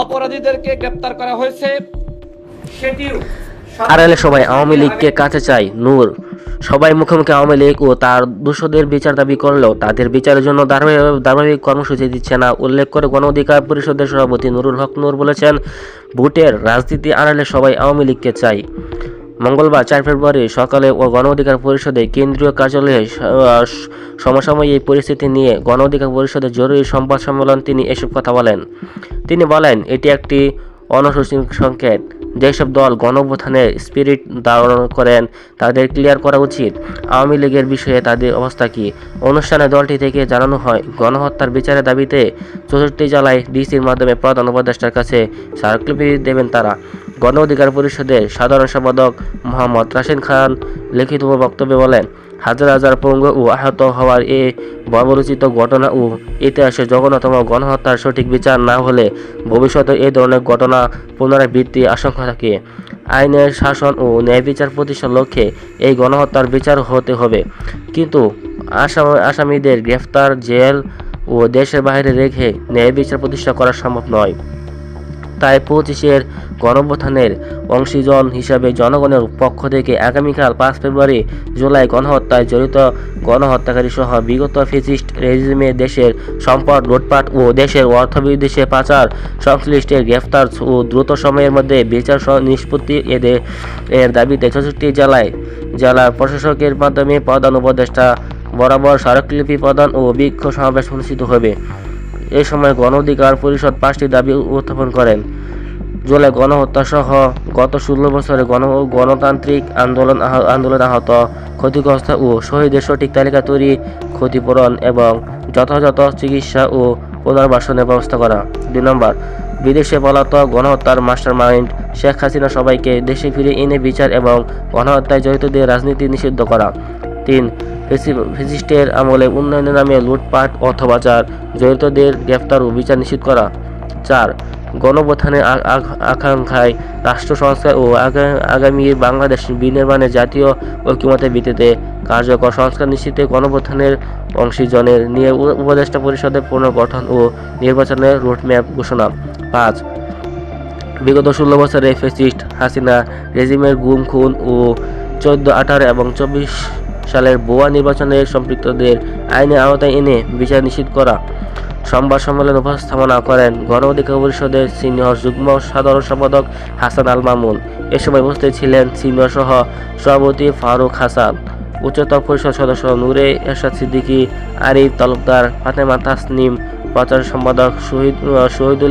অপরাধীদেরকে গ্রেপ্তার করা হয়েছে। সেটিও আড়ালে সবাই আওয়ামী লীগকে কাছে চাই নূর। সবাই মুখে মুখে আওয়ামী লীগ ও তার দোষদের বিচার দাবি করলেও তাদের বিচারের জন্য ধারাবাহিক কর্মসূচি দিচ্ছে না। উল্লেখ করে গণ অধিকার পরিষদের সভাপতি নুরুল হক নূর বলেছেন ভোটের রাজনীতি আড়ালে সবাই আওয়ামী লীগকে চায়। মঙ্গলবার চার ফেব্রুয়ারি সকালে ও গণ অধিকার পরিষদে কেন্দ্রীয় কার্যালয়ে সমসাময়িক এই পরিস্থিতি নিয়ে গণ অধিকার পরিষদের জরুরি সংবাদ সম্মেলন তিনি এসব কথা বলেন। তিনি বলেন, এটি একটি অনশোচনীয় সংকেত। যেসব দল গণঅভ্যুত্থানের স্পিরিট ধারণ করেন, তাদের ক্লিয়ার করা উচিত। আওয়ামী লীগের বিষয়ে তাদের অবস্থা কী? অনুষ্ঠানে দলটি থেকে জানানো হয়, গণহত্যার বিচারের দাবিতে চৌষট্টি জেলায় ডিসির মাধ্যমে প্রধান উপদেষ্টার কাছে স্মারকলিপি দেবেন তারা। গণ অধিকার পরিষদের সাধারণ সম্পাদক মোহাম্মদ রাশিদ খান লিখিত বক্তব্যে বলেন, হাজার হাজার পঙ্গু ও আহত হওয়ার এ বর্বরচিত ঘটনা ও ইতিহাসে জঘন্যতম গণহত্যার সঠিক বিচার না হলে ভবিষ্যতে এই ধরনের ঘটনা পুনরাবৃত্তির আশঙ্কা থাকে। আইনের শাসন ও ন্যায় বিচার প্রতিষ্ঠার লক্ষ্যে এই গণহত্যার বিচার হতে হবে। কিন্তু আসাম, আসামিদের গ্রেফতার, জেল ও দেশের বাইরে রেখে ন্যায় বিচার প্রতিষ্ঠা করা সম্ভব নয়। তাই পঁচিশের গণঅভ্যুত্থানের অংশীজন হিসাবে জনগণের পক্ষ থেকে আগামীকাল পাঁচ ফেব্রুয়ারি জুলাই গণহত্যায় জড়িত গণহত্যাকারী সহ বিগত ফেসিস্ট রেজিমে দেশের সম্পদ লুটপাট ও দেশের অর্থ বিদেশে পাচার সংশ্লিষ্টের গ্রেফতার ও দ্রুত সময়ের মধ্যে বিচার নিষ্পত্তি এদের এর দাবিতে চৌষট্টি জেলায় জেলা প্রশাসকের মাধ্যমে প্রধান উপদেষ্টা বরাবর স্মারকলিপি প্রদান ও বিক্ষোভ সমাবেশ অনুষ্ঠিত হবে। এ সময় গণ অধিকার পরিষদ পাঁচটি দাবি উত্থাপন করেন। জুলাই গণহত্যা সহ গত ষোলো বছরে গণ গণতান্ত্রিক আন্দোলন আন্দোলন আহত ক্ষতিগ্রস্ত ও শহীদের সঠিক তালিকা তৈরি, ক্ষতিপূরণ এবং যথাযথ চিকিৎসা ও পুনর্বাসনের ব্যবস্থা করা। দুই নম্বর, বিদেশে পলাতক গণহত্যার মাস্টার মাইন্ড শেখ হাসিনা সবাইকে দেশে ফিরে এনে বিচার এবং গণহত্যায় জড়িতদের রাজনীতি নিষিদ্ধ করা। তিন ফেসিস্টের আমলে উন্নয়নের নামে লুটপাট অর্থপাচার জড়িতদের গ্রেফতার ও বিচার নিশ্চিত করা। চার গণপ্রথানের আকাঙ্ক্ষায় রাষ্ট্র সংস্কার ও আগা- আগামী বাংলাদেশ বিনির্মাণে জাতীয় ঐক্যমতের ভিত্তিতে কার্যকর সংস্কার নিশ্চিতে গণপ্রথানের অংশীজনের নিয়ে উপদেষ্টা পরিষদের পুনর্গঠন ও নির্বাচনের রোডম্যাপ ঘোষণা। পাঁচ, বিগত ষোলো বছরে ফেসিস্ট হাসিনা রেজিমের গুম, খুন ও চোদ্দ আঠারো এবং চব্বিশ সালের বোয়া নির্বাচনে সম্পৃক্তদের আইনের আওতায় এনে বিচার নিশ্চিত করা। সংবাদ সম্মেলনে উপস্থাপনা করেন গণ অধিকার পরিষদের সিনিয়র যুগ্ম সাধারণ সম্পাদক হাসান আল মামুন। এ সময় উপস্থিত ছিলেন সিনিয়র সহ সভাপতি ফারুক হাসান, উচ্চতর পরিষদ সদস্য নূরে এরশাদ সিদ্দিকী, আরিফ তালুকদার, ফাতেমা তাসনিম, প্রচার সম্পাদক শহীদ শহীদুল